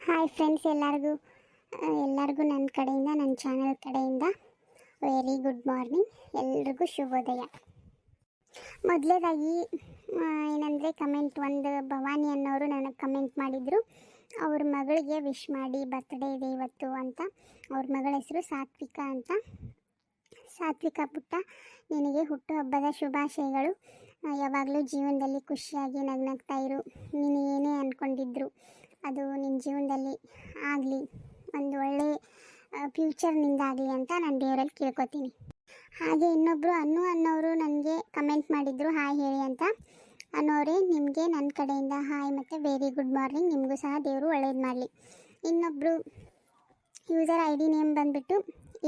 Hi friends ಎಲ್ಲರಿಗೂ. ಎಲ್ಲರಿಗೂ ನನ್ನ ಕಡೆಯಿಂದ ನನ್ನ ಚಾನಲ್ ಕಡೆಯಿಂದ ವೆರಿ ಗುಡ್ ಮಾರ್ನಿಂಗ್ ಎಲ್ರಿಗೂ ಶುಭೋದಯ. ಮೊದಲೇದಾಗಿ ಏನಂದರೆ ಕಮೆಂಟ್ ಒಂದು ಭವಾನಿ ಅನ್ನೋರು ನನಗೆ ಕಮೆಂಟ್ ಮಾಡಿದರು. ಅವ್ರ ಮಗಳಿಗೆ ವಿಶ್ ಮಾಡಿ ಬರ್ತ್ಡೇ ಇದೆ ಇವತ್ತು ಅಂತ. ಅವ್ರ ಮಗಳ ಹೆಸರು ಸಾತ್ವಿಕ ಅಂತ. ಸಾತ್ವಿಕ ಪುಟ್ಟ, ನಿನಗೆ ಹುಟ್ಟುಹಬ್ಬದ ಶುಭಾಶಯಗಳು. ಯಾವಾಗಲೂ ಜೀವನದಲ್ಲಿ ಖುಷಿಯಾಗಿ ನಗ್ನಗ್ತಾ ಇರು. ನೀನು ಏನೇ ಅಂದ್ಕೊಂಡಿದ್ರು ಅದು ನಿಮ್ಮ ಜೀವನದಲ್ಲಿ ಆಗಲಿ, ಒಂದು ಒಳ್ಳೆ ಫ್ಯೂಚರ್ ನಿಂದಾಗಲಿ ಅಂತ ನಾನು ದೇವರಲ್ಲಿ ಕೇಳ್ಕೊತೀನಿ. ಹಾಗೆ ಇನ್ನೊಬ್ಬರು ಅನ್ನು ಅನ್ನೋರು ನನಗೆ ಕಮೆಂಟ್ ಮಾಡಿದರು, ಹಾಯ್ ಹೇಳಿ ಅಂತ. ಅನ್ನೋರೇ, ನಿಮಗೆ ನನ್ನ ಕಡೆಯಿಂದ ಹಾಯ್ ಮತ್ತು ವೆರಿ ಗುಡ್ ಮಾರ್ನಿಂಗ್ ನಿಮಗೂ ಸಹ ದೇವರು ಒಳ್ಳೇದು ಮಾಡಲಿ. ಇನ್ನೊಬ್ಬರು ಯೂಸರ್ ಐ ಡಿ ನೇಮ್ ಬಂದುಬಿಟ್ಟು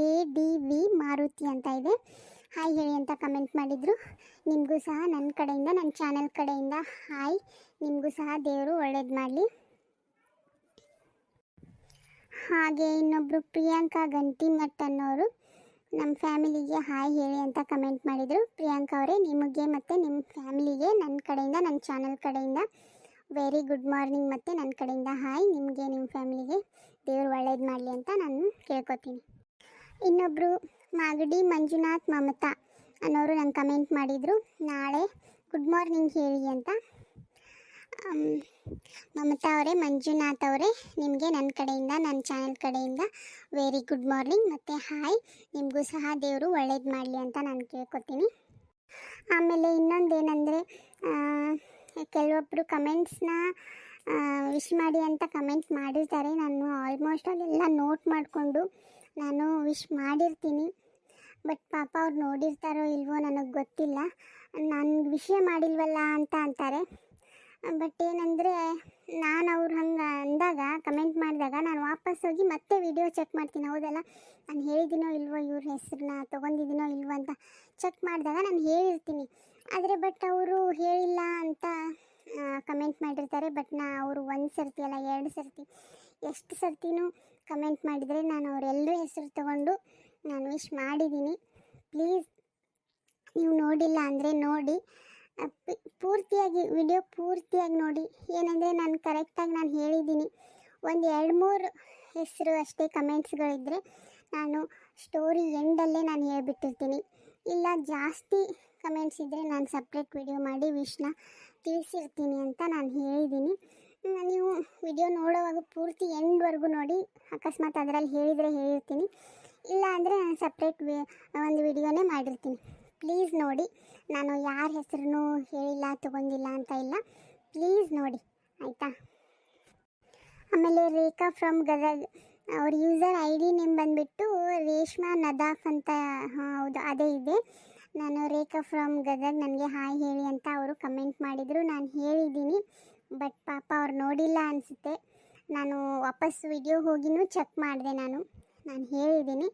ಎ ಡಿ ವಿ ಮಾರುತಿ ಅಂತ ಇದೆ. ಹಾಯ್ ಹೇಳಿ ಅಂತ ಕಮೆಂಟ್ ಮಾಡಿದರು. ನಿಮಗೂ ಸಹ ನನ್ನ ಕಡೆಯಿಂದ ನನ್ನ ಚಾನಲ್ ಕಡೆಯಿಂದ ಹಾಯ್. ನಿಮಗೂ ಸಹ ದೇವರು ಒಳ್ಳೇದು ಮಾಡಲಿ. ಹಾಗೆ ಇನ್ನೊಬ್ಬರು ಪ್ರಿಯಾಂಕಾ ಗಂಟಿಮಠ್ ಅನ್ನೋರು ನಮ್ಮ ಫ್ಯಾಮಿಲಿಗೆ ಹಾಯ್ ಹೇಳಿ ಅಂತ ಕಮೆಂಟ್ ಮಾಡಿದರು. ಪ್ರಿಯಾಂಕಾ ಅವರೇ, ನಿಮಗೆ ಮತ್ತು ನಿಮ್ಮ ಫ್ಯಾಮಿಲಿಗೆ ನನ್ನ ಕಡೆಯಿಂದ ನನ್ನ ಚಾನಲ್ ಕಡೆಯಿಂದ ವೆರಿ ಗುಡ್ ಮಾರ್ನಿಂಗ್ ಮತ್ತು ನನ್ನ ಕಡೆಯಿಂದ ಹಾಯ್, ನಿಮಗೆ ನಿಮ್ಮ ಫ್ಯಾಮಿಲಿಗೆ ದೇವ್ರು ಒಳ್ಳೇದು ಮಾಡಲಿ ಅಂತ ನಾನು ಕೇಳ್ಕೊತೀನಿ. ಇನ್ನೊಬ್ಬರು ಮಾಗಡಿ ಮಂಜುನಾಥ್ ಮಮತಾ ಅನ್ನೋರು ನಂಗೆ ಕಮೆಂಟ್ ಮಾಡಿದರು. ನಾಳೆ ಗುಡ್ ಮಾರ್ನಿಂಗ್ ಹೇಳಿ ಅಂತ. ಮಮತಾ ಅವರೇ, ಮಂಜುನಾಥ್ ಅವರೇ, ನಿಮಗೆ ನನ್ನ ಕಡೆಯಿಂದ ನನ್ನ ಚಾನೆಲ್ ಕಡೆಯಿಂದ ವೆರಿ ಗುಡ್ ಮಾರ್ನಿಂಗ್ ಮತ್ತು ಹಾಯ್ ನಿಮಗೂ ಸಹ ದೇವರು ಒಳ್ಳೇದು ಮಾಡಲಿ ಅಂತ ನಾನು ಕೇಳ್ಕೊತೀನಿ. ಆಮೇಲೆ ಇನ್ನೊಂದೇನೆಂದರೆ ಕೆಲವೊಬ್ಬರು ಕಮೆಂಟ್ಸ್ನ ವಿಶ್ ಮಾಡಿ ಅಂತ ಕಮೆಂಟ್ ಮಾಡಿರ್ತಾರೆ. ನಾನು ಆಲ್ಮೋಸ್ಟ್ ಅಲ್ಲೆಲ್ಲ ನೋಟ್ ಮಾಡಿಕೊಂಡು ನಾನು ವಿಶ್ ಮಾಡಿರ್ತೀನಿ. ಬಟ್ ಪಾಪ ಅವ್ರು ನೋಡಿರ್ತಾರೋ ಇಲ್ವೋ ನನಗೆ ಗೊತ್ತಿಲ್ಲ. ನನಗೆ ವಿಷಯ ಮಾಡಿಲ್ವಲ್ಲ ಅಂತ ಅಂತಾರೆ. ಬಟ್ ಏನಂದರೆ, ನಾನು ಅವ್ರು ಹಂಗೆ ಅಂದಾಗ ಕಮೆಂಟ್ ಮಾಡಿದಾಗ ನಾನು ವಾಪಸ್ ಹೋಗಿ ಮತ್ತೆ ವಿಡಿಯೋ ಚೆಕ್ ಮಾಡ್ತೀನಿ. ಹೌದಲ್ಲ? ನಾನು ಹೇಳಿದಿನೋ ಇಲ್ವೋ, ಇವ್ರ ಹೆಸ್ರನ್ನ ತೊಗೊಂಡಿದ್ದೀನೋ ಇಲ್ವೋ ಅಂತ ಚೆಕ್ ಮಾಡಿದಾಗ ನಾನು ಹೇಳಿರ್ತೀನಿ. ಆದರೆ ಬಟ್ ಅವರು ಹೇಳಿಲ್ಲ ಅಂತ ಕಮೆಂಟ್ ಮಾಡಿರ್ತಾರೆ. ಬಟ್ ನಾ ಅವರು ಒಂದು ಸರ್ತಿ ಅಲ್ಲ, ಎರಡು ಸರ್ತಿ, ಎಷ್ಟು ಸರ್ತಿನೂ ಕಮೆಂಟ್ ಮಾಡಿದರೆ ನಾನು ಅವರೆಲ್ಲರೂ ಹೆಸರು ತಗೊಂಡು ನಾನು ವಿಶ್ ಮಾಡಿದ್ದೀನಿ ಪ್ಲೀಸ್ ನೀವು ನೋಡಿಲ್ಲ ಅಂದರೆ ನೋಡಿ. ಪೂರ್ತಿಯಾಗಿ ವಿಡಿಯೋ ಪೂರ್ತಿಯಾಗಿ ನೋಡಿ. ಏನಂದರೆ ನಾನು ಕರೆಕ್ಟಾಗಿ ನಾನು ಹೇಳಿದ್ದೀನಿ. ಒಂದು ಎರಡು ಮೂರು ಹೆಸರು ಅಷ್ಟೇ ಕಮೆಂಟ್ಸ್ಗಳಿದ್ದರೆ ನಾನು ಸ್ಟೋರಿ ಎಂಡಲ್ಲೇ ನಾನು ಹೇಳ್ಬಿಟ್ಟಿರ್ತೀನಿ. ಇಲ್ಲ, ಜಾಸ್ತಿ ಕಮೆಂಟ್ಸ್ ಇದ್ದರೆ ನಾನು ಸಪ್ರೇಟ್ ವಿಡಿಯೋ ಮಾಡಿ ವಿಷ್ನ ತಿಳಿಸಿರ್ತೀನಿ ಅಂತ ನಾನು ಹೇಳಿದ್ದೀನಿ. ನೀವು ವಿಡಿಯೋ ನೋಡೋವಾಗ ಪೂರ್ತಿ ಎಂಡ್ವರೆಗೂ ನೋಡಿ, ಅಕಸ್ಮಾತ್ ಅದರಲ್ಲಿ ಹೇಳಿದರೆ ಹೇಳಿರ್ತೀನಿ. ಇಲ್ಲ ಅಂದರೆ ನಾನು ಸಪ್ರೇಟ್ ಒಂದು ವಿಡಿಯೋನೇ ಮಾಡಿರ್ತೀನಿ. ಪ್ಲೀಸ್ ನೋಡಿ. ನಾನು ಯಾರ ಹೆಸರನ್ನು ಹೇಳಿಲ್ಲ, ತಗೊಂಡಿಲ್ಲ ಅಂತ ಇಲ್ಲ. ಪ್ಲೀಸ್ ನೋಡಿ. ಆಯಿತಾ? ಆಮೇಲೆ ರೇಖಾ ಫ್ರಮ್ ಗದಗ್. ಅವ್ರ ಯೂಸರ್ ಐ ಡಿ ನೇಮ್ ಬಂದುಬಿಟ್ಟು ರೇಷ್ಮಾ ನದಾಫ್ ಅಂತ ಹೌದು, ಅದೇ ಇದೆ. ನಾನು ರೇಖಾ ಫ್ರಮ್ ಗದಗ್, ನನಗೆ ಹಾಯ್ ಹೇಳಿ ಅಂತ ಅವರು ಕಮೆಂಟ್ ಮಾಡಿದರು. ನಾನು ಹೇಳಿದ್ದೀನಿ ಬಟ್ ಪಾಪ ಅವ್ರು ನೋಡಿಲ್ಲ ಅನಿಸುತ್ತೆ. ನಾನು ವಾಪಸ್ ವಿಡಿಯೋ ಹೋಗಿನೂ ಚೆಕ್ ಮಾಡಿದೆ ನಾನು. ನಾನು ಹೇಳಿದ್ದೀನಿ.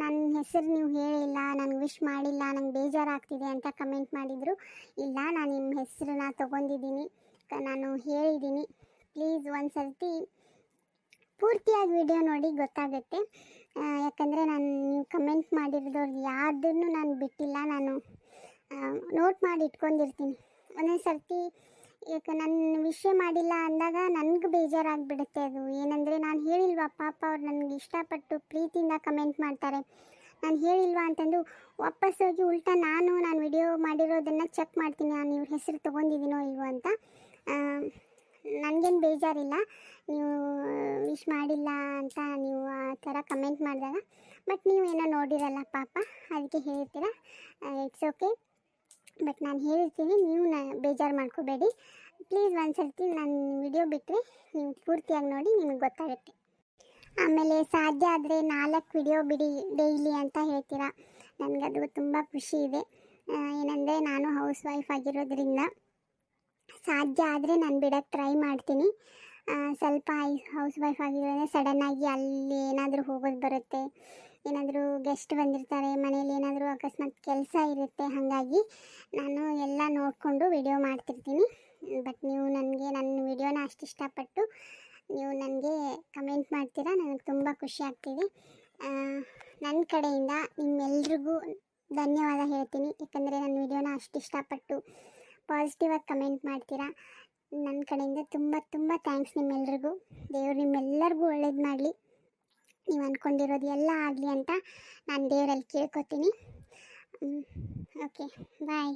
ನನ್ನ ಹೆಸರು ನೀವು ಹೇಳಿಲ್ಲ, ನನಗೆ ವಿಶ್ ಮಾಡಿಲ್ಲ, ನಂಗೆ ಬೇಜಾರಾಗ್ತಿದೆ ಅಂತ ಕಮೆಂಟ್ ಮಾಡಿದರು. ಇಲ್ಲ, ನಾನು ನಿಮ್ಮ ಹೆಸರನ್ನ ತೊಗೊಂಡಿದ್ದೀನಿ. ನಾನು ಹೇಳಿದ್ದೀನಿ. ಪ್ಲೀಸ್ ಒಂದು ಸರ್ತಿ ಪೂರ್ತಿಯಾಗಿ ವಿಡಿಯೋ ನೋಡಿ ಗೊತ್ತಾಗುತ್ತೆ. ಯಾಕಂದರೆ ನಾನು ನೀವು ಕಮೆಂಟ್ ಮಾಡಿರೋದು ಯಾರ್ದನ್ನು ನಾನು ಬಿಟ್ಟಿಲ್ಲ. ನಾನು ನೋಟ್ ಮಾಡಿ ಇಟ್ಕೊಂಡಿರ್ತೀನಿ. ಒಂದೊಂದು ಸರ್ತಿ ಈಗ ನನ್ನ ವಿಷಯ ಮಾಡಿಲ್ಲ ಅಂದಾಗ ನನಗೆ ಬೇಜಾರಾಗಿಬಿಡುತ್ತೆ ಅದು. ಏನಂದರೆ ನಾನು ಹೇಳಿಲ್ವಾ, ಪಾಪ ಅವ್ರು ನನಗೆ ಇಷ್ಟಪಟ್ಟು ಪ್ರೀತಿಯಿಂದ ಕಮೆಂಟ್ ಮಾಡ್ತಾರೆ. ನಾನು ಹೇಳಿಲ್ವಾ ಅಂತಂದು ವಾಪಸ್ ಹೋಗಿ ಉಲ್ಟಾ ನಾನು ನಾನು ವಿಡಿಯೋ ಮಾಡಿರೋದನ್ನು ಚೆಕ್ ಮಾಡ್ತೀನಿ, ನಾನು ಇವ್ರ ಹೆಸರು ತೊಗೊಂಡಿದ್ದೀನೋ ಇಲ್ವೋ ಅಂತ. ನನಗೇನು ಬೇಜಾರಿಲ್ಲ. ನೀವು ವಿಶ್ ಮಾಡಿಲ್ಲ ಅಂತ ನೀವು ಆ ಥರ ಕಮೆಂಟ್ ಮಾಡಿದಾಗ ಬಟ್ ನೀವು ಏನೋ ನೋಡಿರಲ್ಲ ಪಾಪ, ಅದಕ್ಕೆ ಹೇಳ್ತೀರಾ? ಇಟ್ಸ್ ಓಕೆ ಬಟ್ ನಾನು ಹೇಳ್ತೀನಿ, ನೀವು ನ ಬೇಜಾರು ಮಾಡ್ಕೋಬೇಡಿ. ಪ್ಲೀಸ್ ಒಂದು ಸರ್ತಿ ನಾನು ವಿಡಿಯೋ ಬಿಟ್ಟರೆ ನೀವು ಪೂರ್ತಿಯಾಗಿ ನೋಡಿ, ನಿಮಗೆ ಗೊತ್ತಾಗುತ್ತೆ. ಆಮೇಲೆ ಸಾಧ್ಯ ಆದರೆ ನಾಲ್ಕು ವಿಡಿಯೋ ಬಿಡಿ ಡೈಲಿ ಅಂತ ಹೇಳ್ತೀರಾ? ನನಗದು ತುಂಬ ಖುಷಿ ಇದೆ. ಏನಂದರೆ ನಾನು ಹೌಸ್ ವೈಫ್ ಆಗಿರೋದ್ರಿಂದ ಸಾಧ್ಯ ಆದರೆ ನಾನು ಬಿಡೋಕ್ಕೆ ಟ್ರೈ ಮಾಡ್ತೀನಿ. ಸ್ವಲ್ಪ ಹೌಸ್ ವೈಫ್ ಆಗಿರೋದ್ರೆ ಸಡನ್ನಾಗಿ ಅಲ್ಲಿ ಏನಾದರೂ ಹೋಗೋದು ಬರುತ್ತೆ. ಏನಾದರೂ ಗೆಸ್ಟ್ ಬಂದಿರ್ತಾರೆ, ಮನೇಲಿ ಏನಾದರೂ ಅಕಸ್ಮಾತ್ ಕೆಲಸ ಇರುತ್ತೆ, ಹಾಗಾಗಿ ನಾನು ಎಲ್ಲ ನೋಡಿಕೊಂಡು ವಿಡಿಯೋ ಮಾಡ್ತಿರ್ತೀನಿ. ಬಟ್ ನೀವು ನನಗೆ ನನ್ನ ವಿಡಿಯೋನ ಅಷ್ಟು ಇಷ್ಟಪಟ್ಟು ನೀವು ನನಗೆ ಕಮೆಂಟ್ ಮಾಡ್ತೀರಾ? ನನಗೆ ತುಂಬ ಖುಷಿ ಆಗ್ತಿದೆ. ನನ್ನ ಕಡೆಯಿಂದ ನಿಮ್ಮೆಲ್ರಿಗೂ ಧನ್ಯವಾದ ಹೇಳ್ತೀನಿ. ಯಾಕಂದರೆ ನನ್ನ ವಿಡಿಯೋನ ಅಷ್ಟು ಇಷ್ಟಪಟ್ಟು ಪಾಸಿಟಿವಾಗಿ ಕಮೆಂಟ್ ಮಾಡ್ತೀರಾ? ನನ್ನ ಕಡೆಯಿಂದ ತುಂಬ ತುಂಬ ಥ್ಯಾಂಕ್ಸ್ ನಿಮ್ಮೆಲ್ರಿಗೂ. ದೇವ್ರು ನಿಮ್ಮೆಲ್ಲರಿಗೂ ಒಳ್ಳೇದು ಮಾಡಲಿ. ನೀವು ಅಂದ್ಕೊಂಡಿರೋದು ಎಲ್ಲ ಆಗಲಿ ಅಂತ ನಾನು ದೇವರಲ್ಲಿ ಕೇಳ್ಕೊತೀನಿ. Okay bye